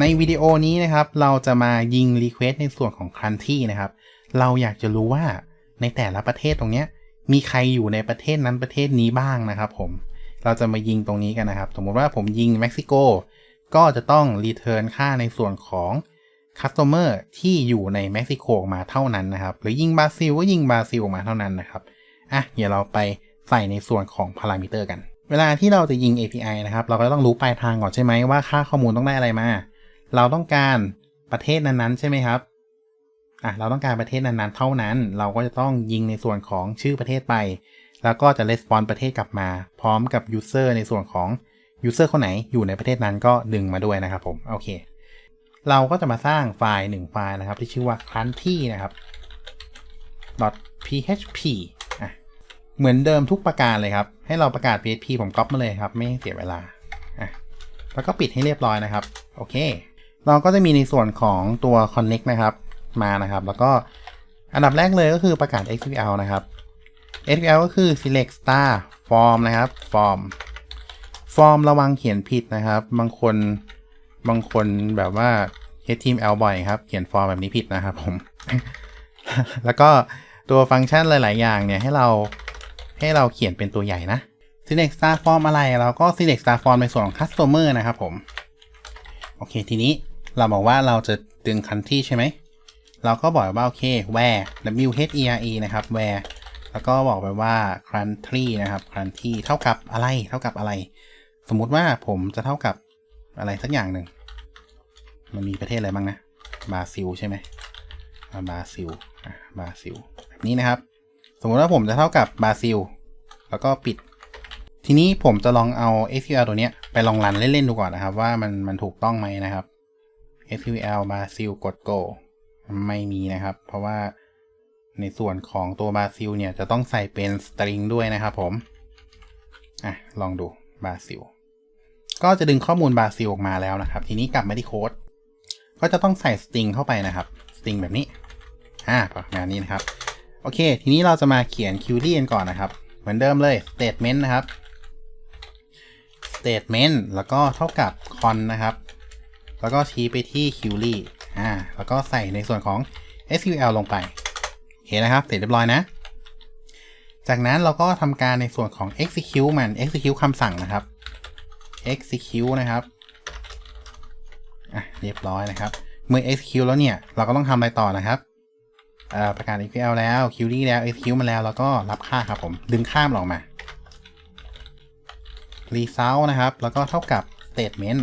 ในวิดีโอนี้นะครับเราจะมายิงรีเควสในส่วนของคันที่นะครับ เราอยากจะรู้ว่าในแต่ละประเทศตรงเนี้ยมีใครอยู่ในประเทศนั้นประเทศนี้บ้างนะครับผม เราจะมายิงตรงนี้กันนะครับ สมมติว่าผมยิงเม็กซิโก ก็จะต้องรีเทิร์นค่าในส่วนของคัสเตอร์ที่อยู่ในเม็กซิโกออกมาเท่านั้นนะครับ หรือยิงบราซิลก็ยิงบราซิลออกมาเท่านั้นนะครับ อะเดี๋ยวเราไปใส่ในส่วนของพารามิเตอร์กัน เวลาที่เราจะยิง API นะครับ เราก็ต้องรู้ปลายทางก่อนใช่ไหมว่าค่าข้อมูลต้องได้อะไรมา เราต้องการประเทศนั้นๆ ใช่ไหมครับอะเราต้องการประเทศนั้นๆ เท่านั้น เราก็จะต้องยิงในส่วนของชื่อประเทศไป แล้วก็จะレスปอนประเทศกลับมา พร้อมกับ user ในส่วนของ user คนไหนอยู่ในประเทศนั้นก็ดึงมาด้วยนะครับผมโอเค เราก็จะมาสร้างไฟล์หนึ่งไฟล์นะครับ ที่ชื่อว่า country นะครับ .php อะเหมือนเดิมทุกประการเลยครับ ให้เราประกาศ PHP ผมก๊อปมาเลยครับ ไม่เสียเวลาอะแล้วก็ปิดให้เรียบร้อยนะครับ โอเค เราก็จะมีในส่วนของตัว connect นะครับมานะครับ แล้วก็อันดับแรกเลยก็คือประกาศ SQL นะครับ SQL ก็คือ select star form นะครับ form form ระวังเขียนผิดนะครับ บางคนบางคนแบบว่า HTML บ่อยครับ เขียน form แบบนี้ผิดนะครับผม แล้วก็ตัวฟังก์ชันหลาย ๆ อย่างเนี่ย ให้เราให้เราเขียนเป็นตัวใหญ่นะ select star form อะไร เราก็ select star form ในส่วนของ customer นะครับผม โอเคทีนี้ เราบอกว่าเราจะดึง country ใช่ไหม เราก็บอกว่า โอเค where w h e r e นะครับ where แล้วก็บอกไปว่า country นะครับ country เท่ากับอะไร เท่ากับอะไร สมมุติว่าผมจะเท่ากับอะไรสักอย่างหนึ่ง มันมีประเทศอะไรบ้างนะ บราซิลใช่ไหมอ่าบราซิลบราซิล แบบนี้นะครับ สมมุติว่าผมจะเท่ากับบราซิล แล้วก็ปิด ทีนี้ผมจะลองเอา SQL ตัวเนี้ยไปลองรันเล่นๆดูก่อนนะครับ ว่ามันมันถูกต้องไหมนะครับ SQL บาซิลกด go ไม่มีนะครับ เพราะว่าในส่วนของตัวบาซิลเนี่ย จะต้องใส่เป็นสตริงด้วยนะครับผม อะ ลองดูบาซิลก็จะดึงข้อมูลบาซิลออกมาแล้วนะครับ ทีนี้กลับมาที่โค้ด ก็จะต้องใส่สตริงเข้าไปนะครับ สตริงแบบนี้ อ่าประมาณนี้นะครับ โอเค ทีนี้เราจะมาเขียน query กันก่อนนะครับ เหมือนเดิมเลย statement นะครับ statement แล้วก็เท่ากับ con นะครับ แล้วก็ชี้ไปที่ query อ่า แล้วก็ใส่ในส่วนของ SQL ลงไป โอเคนะครับ เสร็จเรียบร้อยนะ จากนั้นเราก็ทำการในส่วนของ execute มัน execute คำสั่งนะครับ execute นะครับ อะ เรียบร้อยนะครับ เมื่อ execute แล้วเนี่ย เราก็ต้องทำอะไรต่อนะครับเอ่อประกาศ SQL แล้ว query แล้ว execute มาแล้ว แล้วก็รับค่าครับผม ดึงข้ามออกมา result นะครับ แล้วก็เท่ากับ statement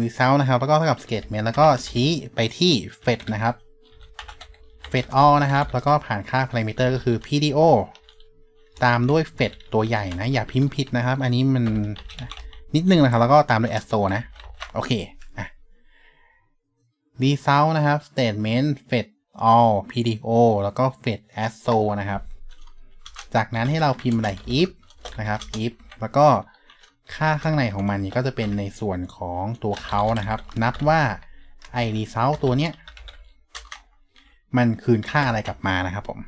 result นะครับ แล้วก็เท่ากับ statement แล้วก็ชี้ไปที่ fetch นะครับ fetch all นะครับ แล้วก็ผ่านค่า parameter ก็คือ pdo ตามด้วย fetch ตัวใหญ่นะ อย่าพิมพ์ผิดนะครับ อันนี้มันนิดนึงนะครับ แล้วก็ตามด้วย aso นะ โอเคอะ result นะครับ statement fetch all pdo แล้วก็ fetch aso นะครับ จากนั้นให้เราพิมพ์อะไร if นะครับ if แล้วก็ ค่าข้างในของมันนี่ก็จะเป็นในส่วนของตัวเขานะครับ นับว่าไอ้ result ตัวเนี้ย มันคืนค่าอะไรกลับมานะครับผม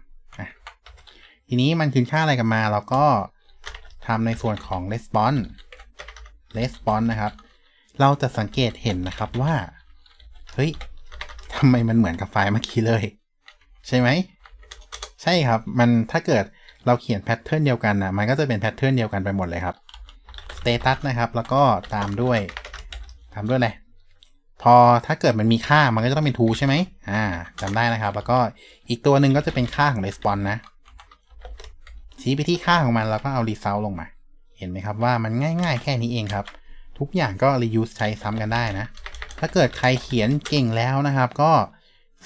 ทีนี้มันคืนค่าอะไรกลับมาเราก็ทำในส่วนของ response response นะครับ เราจะสังเกตเห็นนะครับว่า เฮ้ยทำไมมันเหมือนกับไฟล์เมื่อกี้เลย ใช่ไหม ใช่ครับ มันถ้าเกิดเราเขียนแพทเทิร์นเดียวกันนะมันก็จะเป็นแพทเทิร์นเดียวกันไปหมดเลยครับ status นะครับ แล้วก็ตามด้วยตามด้วยอะไรพอถ้าเกิดมันมีค่ามันก็จะต้องเป็น true ใช่ไหมอ่าจำได้นะครับ แล้วก็อีกตัวหนึ่งก็จะเป็นค่าของ response นะ ชี้ไปที่ค่าของมันแล้วก็เอา result ลงมา เห็นไหมครับว่ามันง่าย ๆ แค่นี้เองครับ ทุกอย่างก็ reuse ใช้ซ้ำกันได้นะ ถ้าเกิดใครเขียนเก่งแล้วนะครับ ก็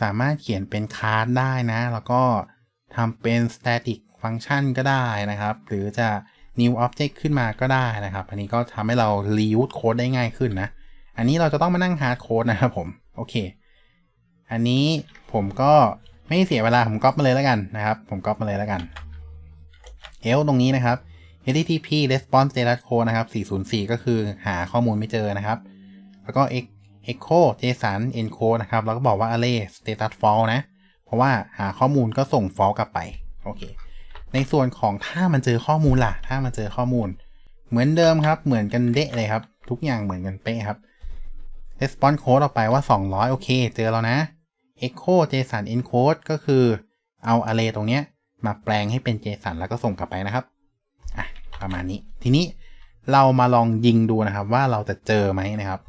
สามารถเขียนเป็นคาร์ดได้นะ แล้วก็ทำเป็น static function ก็ได้นะครับ หรือจะ new object ขึ้นมาก็ได้นะครับ อันนี้ก็ทำให้เรา reuse code ได้ง่ายขึ้นนะ อันนี้เราจะต้องมานั่ง hard code นะครับผม โอเค อันนี้ผมก็ไม่เสียเวลาผมก๊อปมาเลยแล้วกันนะครับ ผมก๊อปมาเลยแล้วกัน เอลตรงนี้นะครับ http response status code นะครับ 404 ก็คือหาข้อมูลไม่เจอนะครับ แล้วก็ echo json encode นะครับ แล้วก็บอกว่า array status false นะ เพราะว่าหาข้อมูลก็ส่ง false กลับไป โอเค ในส่วนของถ้ามันเจอข้อมูลล่ะ ถ้ามันเจอข้อมูล เหมือนเดิมครับ เหมือนกันเดะเลยครับ ทุกอย่างเหมือนกันเป๊ะครับ response code ออกไปว่า 200 โอเค เจอแล้วนะ echo json encode ก็คือเอา array ตรงเนี้ย มาแปลงให้เป็น json แล้วก็ส่งกลับไปนะครับ อะ ประมาณนี้ ทีนี้เรามาลองยิงดูนะครับว่าเราจะเจอไหมนะครับ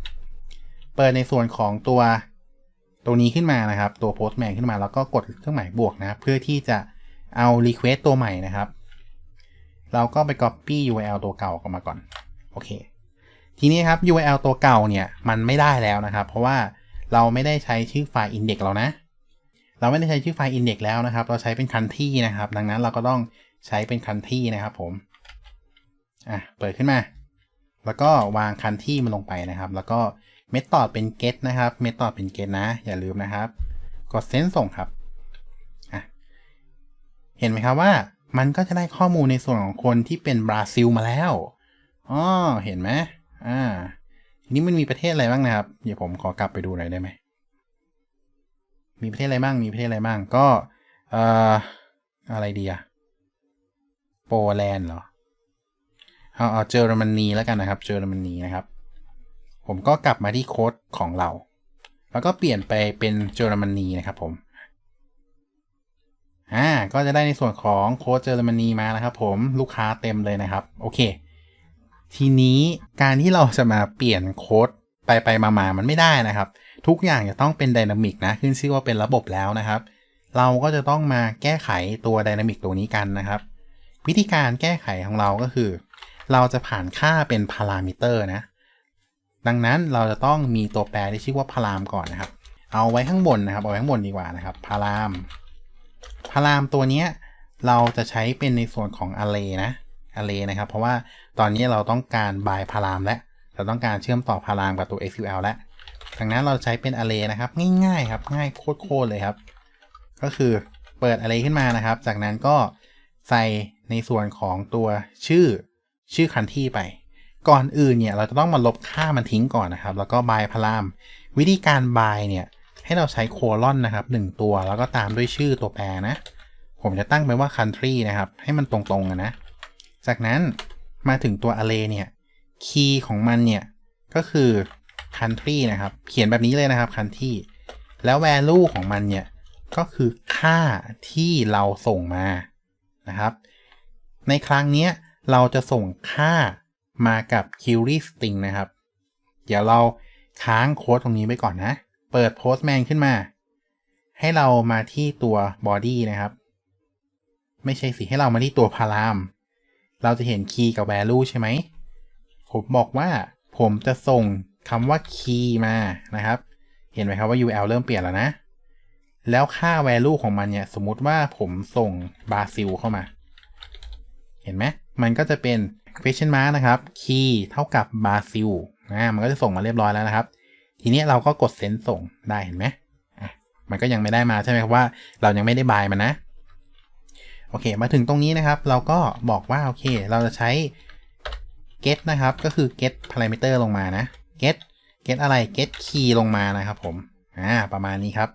เปิดในส่วนของตัวตัวนี้ขึ้นมานะครับ ตัว postman ขึ้นมาแล้วก็กดเครื่องหมายบวกนะครับ เพื่อที่จะ เอา request ตัวใหม่นะครับ เราก็ไป copy URL ตัวเก่าออกมาก่อน โอเค ทีนี้ครับ URL ตัวเก่าเนี่ยมันไม่ได้แล้วนะครับ เพราะว่าเราไม่ได้ใช้ชื่อไฟล์ index แล้วนะ เราไม่ได้ใช้ชื่อไฟล์ index แล้วนะครับ เราใช้เป็น country นะครับ ดังนั้นเราก็ต้องใช้เป็น country นะครับผม อะ เปิดขึ้นมา แล้วก็วาง country มันลงไปนะครับ แล้วก็ method เป็น get นะครับ method เป็น get นะ อย่าลืมนะครับ กด send ส่งครับ เห็นไหมครับว่ามันก็จะได้ข้อมูลในส่วนของคนที่เป็นบราซิลมาแล้วอ๋อเห็นไหมอ่าทีนี้มันมีประเทศอะไรบ้างนะครับ เดี๋ยวผมขอกลับไปดูหน่อยได้ไหม มีประเทศอะไรบ้าง มีประเทศอะไรบ้าง ก็เอ่ออะไรดีอะโปแลนด์เหรอ เอาเอาเยอรมนีแล้วกันนะครับ เยอรมนีนะครับ ผมก็กลับมาที่โค้ดของเรา แล้วก็เปลี่ยนไปเป็นเยอรมนีนะครับผม อ่าก็จะได้ในส่วนของโค้ดเยอรมนีมานะครับผมลูกค้าเต็มเลยนะครับ โอเค ทีนี้การที่เราจะมาเปลี่ยนโค้ดไปไปมามามันไม่ได้นะครับ ทุกอย่างจะต้องเป็น d y นามิกนะ ขึ้นชื่อว่าเป็นระบบแล้วนะครับ เราก็จะต้องมาแก้ไขตัว d y นามิกตัวนี้กันนะครับ วิธีการแก้ไขของเราก็คือ เราจะผ่านค่าเป็นพารามิเตอร์นะ ดังนั้นเราจะต้องมีตัวแปรที่ชื่อว่าพารามก่อนนะครับ เอาไว้ข้างบนนะครับ เอาไว้ข้างบนดีกว่านะครับพาราม พารามตัวเนี้ยเราจะใช้เป็นในส่วนของ array นะ array นะครับ เพราะว่าตอนนี้เราต้องการ by พารามและ เราต้องการเชื่อมต่อพารามกับตัว SQL แล้วดังนั้นเราใช้เป็น array นะครับ ง่ายๆครับ ง่ายโคตรๆเลยครับ ก็คือเปิด array ขึ้นมานะครับ จากนั้นก็ใส่ในส่วนของตัวชื่อชื่อคันที่ไป ก่อนอื่นเนี่ยเราจะต้องมาลบค่ามันทิ้งก่อนนะครับ แล้วก็ by พาราม วิธีการ by เนี่ย ให้เราใช้โคลอนนะครับ 1 ตัวแล้วก็ตามด้วยชื่อตัวแปรนะ ผมจะตั้งไปว่า country นะครับ ให้มันตรงๆนะ จากนั้นมาถึงตัว array เนี่ยคีย์ของมันเนี่ย ก็คือ country นะครับ เขียนแบบนี้เลยนะครับ country แล้ว value ของมันเนี่ย ก็คือค่าที่เราส่งมานะครับ ในครั้งนี้เราจะส่งค่ามากับ query string นะครับ เดี๋ยวเราค้างโค้ดตรงนี้ไว้ก่อนนะ เปิด postman ขึ้นมา ให้เรามาที่ตัว body นะครับ ไม่ใช่สิให้เรามาที่ตัว param เราจะเห็น key กับ value ใช่ไหม ผมบอกว่าผมจะส่งคำว่า key มานะครับ เห็นไหมครับว่า URL เริ่มเปลี่ยนแล้วนะ แล้วค่า value ของมันเนี่ย สมมุติว่าผมส่งบราซิลเข้ามา เห็นไหมมันก็จะเป็น question mark นะครับ key เท่ากับบราซิลนะมันก็จะส่งมาเรียบร้อยแล้วนะครับ ทีนี้เราก็กดเซ็นส่งได้เห็นไหมมันก็ยังไม่ได้มาใช่ไหมครับว่าเรายังไม่ได้บายมันนะ โอเค มาถึงตรงนี้นะครับ เราก็บอกว่า โอเค เราจะใช้ get นะครับ ก็คือ get parameter ลงมานะ get get อะไร get key ลงมานะครับผม อ่า ประมาณนี้ครับ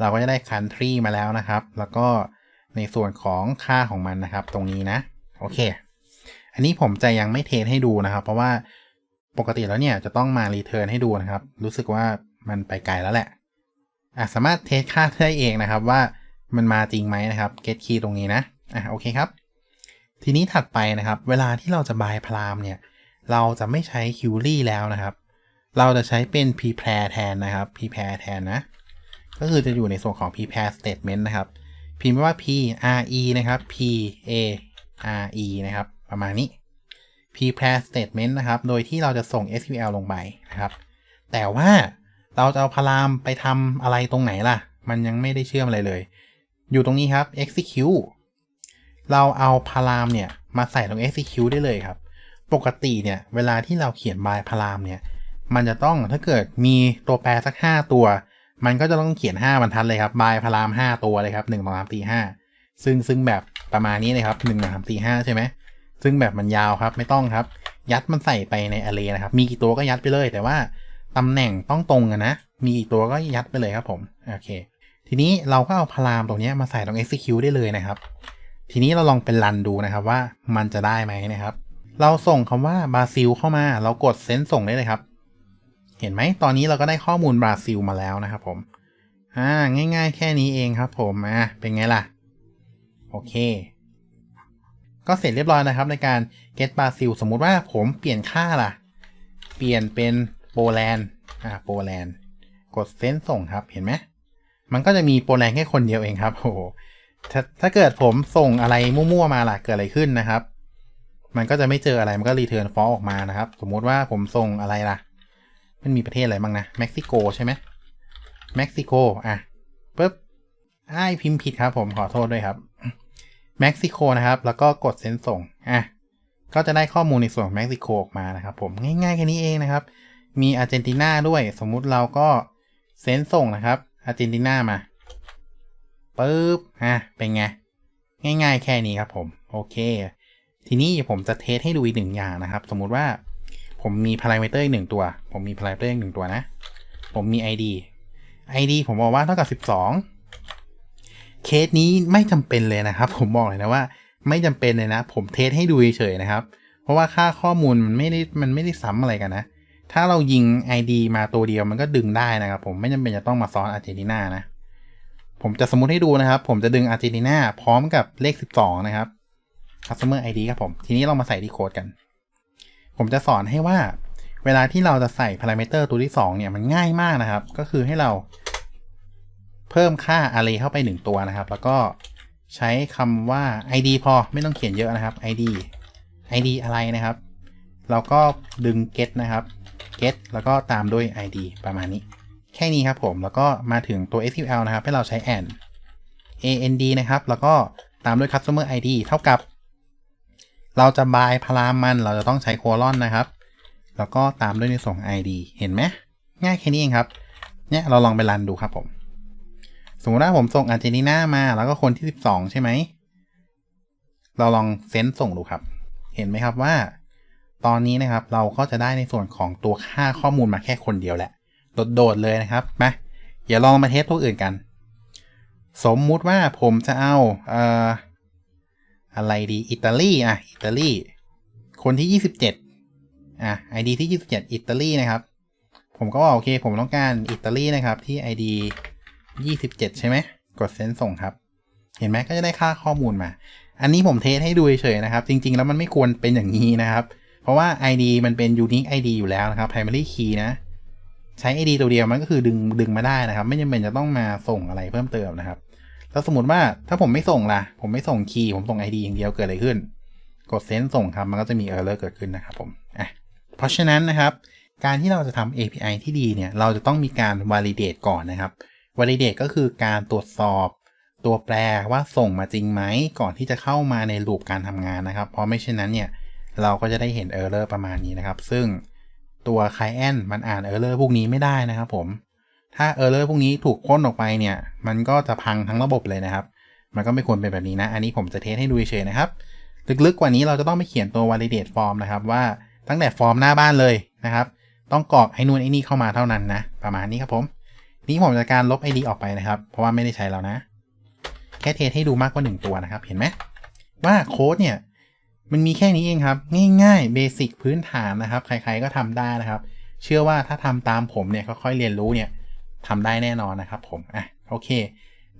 เราก็จะได้ country มาแล้วนะครับ แล้วก็ในส่วนของค่าของมันนะครับ ตรงนี้นะ โอเค อันนี้ผมจะยังไม่เทสให้ดูนะครับ เพราะว่า ปกติแล้วเนี่ยจะต้องมา return ให้ดูนะครับ รู้สึกว่ามันไปไกลแล้วแหละอะสามารถเทสค่าได้เองนะครับว่ามันมาจริงไหมนะครับ get key ตรงนี้นะอะโอเคครับ ทีนี้ถัดไปนะครับ เวลาที่เราจะบายพรามเนี่ย เราจะไม่ใช้ query แล้วนะครับ เราจะใช้เป็น prepare แทนนะครับ prepare แทนนะ ก็คือจะอยู่ในส่วนของ prepare statement นะครับ พิมพ์ว่า p r e นะครับ p a r e นะครับ ประมาณนี้ prepare statement นะครับ โดยที่เราจะส่ง SQL ลงไปนะครับ แต่ว่าเราจะเอาพารามไปทำอะไรตรงไหนล่ะ มันยังไม่ได้เชื่อมอะไรเลย อยู่ตรงนี้ครับ execute เราเอาพารามเนี่ย มาใส่ตรง execute ได้เลยครับ ปกติเนี่ย เวลาที่เราเขียน by พารามเนี่ย มันจะต้องถ้าเกิดมีตัวแปรสัก 5 ตัว มันก็จะต้องเขียน 5 บรรทัดเลยครับ by พาราม 5 ตัวเลยครับ1 2 3 4 5ซึ่งซึ่งแบบประมาณนี้เลยครับ1 2 3 4 5ใช่ไหม ซึ่งแบบมันยาวครับไม่ต้องครับ ยัดมันใส่ไปใน array นะครับ มีกี่ตัวก็ยัดไปเลย แต่ว่าตำแหน่งต้องตรงกันนะ มีกี่ตัวก็ยัดไปเลยครับผมโอเค ทีนี้เราก็เอาพารามตรงนี้มาใส่ตรง execute ได้เลยนะครับ ทีนี้เราลองเป็นรันดูนะครับว่ามันจะได้ไหมนะครับ เราส่งคำว่าบราซิลเข้ามาเรากดเซนส่งได้เลยครับเเห็นไหมตอนนี้เราก็ได้ข้อมูลบราซิลมาแล้วนะครับผมอ่าง่าย ๆ แค่นี้เองครับ ผมอะเป็นไงล่ะโอเค ก็เสร็จเรียบร้อยนะครับ ในการ get บราซิลสมมุติว่าผมเปลี่ยนค่าล่ะ เปลี่ยนเป็นโปแลนด์อ่าโปแลนด์กดเซ็นส่งครับเห็นไหมมันก็จะมีโปแลนด์แค่คนเดียวเองครับโอ้โหถ้าถ้าเกิดผมส่งอะไรมั่วๆมาล่ะเกิดอะไรขึ้นนะครับ มันก็จะไม่เจออะไรมันก็รีเทิร์นฟอลออกมานะครับ สมมุติว่าผมส่งอะไรล่ะ มันมีประเทศอะไรบ้างนะเม็กซิโกใช่ไหมเม็กซิโกอะปุ๊บอ้ายพิมพ์ผิดครับผมขอโทษด้วยครับ เม็กซิโกนะครับ แล้วก็กดเซ็นส่งอะก็จะได้ข้อมูลในส่วนของเม็กซิโกออกมานะครับ ผมง่ายๆแค่นี้เองนะครับ มีอาร์เจนตินาด้วยสมมุติเราก็เซ็นส่งนะครับอาร์เจนตินามาปุ๊บอะเป็นไง ง่ายๆแค่นี้ครับผม โอเค ทีนี้ผมจะเทสให้ดูอีกหนึ่งอย่างนะครับ สมมุติว่าผมมีพารามิเตอร์อีกหนึ่งตัว ผมมีพารามิเตอร์อีกหนึ่งตัวนะ ผมมี ID ID ผมบอกว่าเท่ากับ 12 เคสนี้ไม่จำเป็นเลยนะครับ ผมบอกเลยนะว่า ไม่จำเป็นเลยนะ ผมเทสให้ดูเฉยๆนะครับ เพราะว่าค่าข้อมูลมันไม่ได้มันไม่ได้ซ้ำอะไรกันนะ ถ้าเรายิง ID มาตัวเดียวมันก็ดึงได้นะครับ ผมไม่จำเป็นจะต้องมาซ้อนอาร์เจนตินานะ ผมจะสมมุติให้ดูนะครับ ผมจะดึงอาร์เจนตินาพร้อมกับเลข 12 นะครับ customer ID ครับผม ทีนี้เรามาใส่ที่โค้ดกัน ผมจะสอนให้ว่า เวลาที่เราจะใส่พารามิเตอร์ตัวที่ 2 เนี่ยมันง่ายมากนะครับ ก็คือให้เรา เพิ่มค่า array เข้าไป 1 ตัวนะครับ แล้วก็ใช้คำว่า id พอไม่ต้องเขียนเยอะนะครับ id id อะไรนะครับเราก็ดึง get นะครับ get แล้วก็ตามด้วย id ประมาณนี้ แค่นี้ครับผม แล้วก็มาถึงตัว SQL นะครับ ให้เราใช้ and and นะครับ แล้วก็ตามด้วย customer id เท่ากับ เราจะบายพารามมัน เราจะต้องใช้โคลอนนะครับ แล้วก็ตามด้วยในส่วน id เห็นไหม ง่ายแค่นี้เองครับ เนี่ยเราลองไปรันดูครับผม สมมติว่าผมส่งอาร์เจนตินามา แล้วก็คนที่ 12 ใช่ไหม เราลองเซนส่งดูครับ เห็นไหมครับว่า ตอนนี้นะครับเราก็จะได้ในส่วนของตัวค่าข้อมูลมาแค่คนเดียวแหละ โดดๆเลยนะครับมาอย่าลองมาเทสตัวอื่นกัน สมมุติว่าผมจะเอาเอ่ออะไรดีอิตาลีอะอิตาลีคนที่ 27อะ ID ที่ 27 อิตาลีนะครับ ผมก็โอเค ผมต้องการอิตาลีนะครับที่ ID 27ใช่ไหม กดเซนส่งครับ เห็นไหมก็จะได้ค่าข้อมูลมา อันนี้ผมเทสให้ดูเฉยๆนะครับ จริง ๆ แล้วมันไม่ควรเป็นอย่างนี้นะครับ เพราะว่า ID มันเป็น unique ID อยู่แล้วนะครับ primary key นะ ใช้ ID ตัวเดียวมันก็คือดึงดึงมาได้นะครับ ไม่จำเป็นจะต้องมาส่งอะไรเพิ่มเติมนะครับ แล้วสมมติว่าถ้าผมไม่ส่งล่ะ ผมไม่ส่งคีย์ผมส่ง ID อย่างเดียวเกิดอะไรขึ้น กดเซนส่งครับมันก็จะมี error เกิดขึ้นนะครับผมอะเพราะฉะนั้นนะครับการที่เราจะทำ API ที่ดีเนี่ย เราจะต้องมีการ validate ก่อนนะครับ validate ก็คือการตรวจสอบตัวแปรว่าส่งมาจริงไหม ก่อนที่จะเข้ามาในลูปการทำงานนะครับ เพราะไม่เช่นนั้นเนี่ย เราก็จะได้เห็น error ประมาณนี้นะครับ ซึ่งตัว client มันอ่าน error พวกนี้ไม่ได้นะครับผม ถ้า error พวกนี้ถูกพ่นออกไปเนี่ย มันก็จะพังทั้งระบบเลยนะครับ มันก็ไม่ควรเป็นแบบนี้นะ อันนี้ผมจะเทสให้ดูเฉยนะครับ ลึกๆกว่านี้เราจะต้องไปเขียนตัว validate form นะครับ ว่าตั้งแต่ฟอร์มหน้าบ้านเลยนะครับ ต้องกรอกไอ้นู่นไอ้นี่เข้ามาเท่านั้นนะ ประมาณนี้ครับผม นี้ผมจะการลบ ID ออกไปนะครับ เพราะว่าไม่ได้ใช้แล้วนะ แค่เทสให้ดูมากกว่า 1 ตัวนะครับ เห็นไหมว่าโค้ดเนี่ย มันมีแค่นี้เองครับ ง่ายๆเบสิกพื้นฐานนะครับ ใคร ๆก็ทำได้นะครับ เชื่อว่าถ้าทำตามผมเนี่ยค่อยๆเรียนรู้เนี่ยทำได้แน่นอนนะครับผมอะโอเค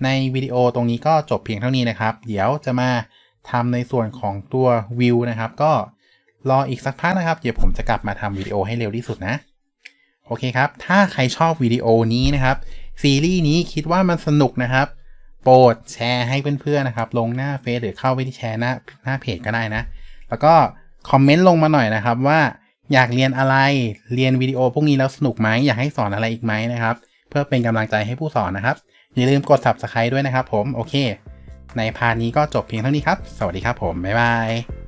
ในวิดีโอตรงนี้ก็จบเพียงเท่านี้นะครับ เดี๋ยวจะมาทำในส่วนของตัววิวนะครับ ก็รออีกสักพักนะครับ เดี๋ยวผมจะกลับมาทำวิดีโอให้เร็วที่สุดนะ โอเคครับ ถ้าใครชอบวิดีโอนี้นะครับ ซีรีส์นี้คิดว่ามันสนุกนะครับ โปรดแชร์ให้เพื่อนๆนะครับ ลงหน้าเฟซหรือเข้าไปที่แชร์หน้าหน้าเพจก็ได้นะ แล้วก็คอมเมนต์ลงมาหน่อยนะครับว่าอยากเรียนอะไร เรียนวิดีโอพวกนี้แล้วสนุกไหมอยากให้สอนอะไรอีกไหมนะครับ เพื่อเป็นกำลังใจให้ผู้สอนนะครับ อย่าลืมกด subscribe ด้วยนะครับผม โอเค ในพาร์ทนี้ก็จบเพียงเท่านี้ครับ สวัสดีครับผม บ๊ายบาย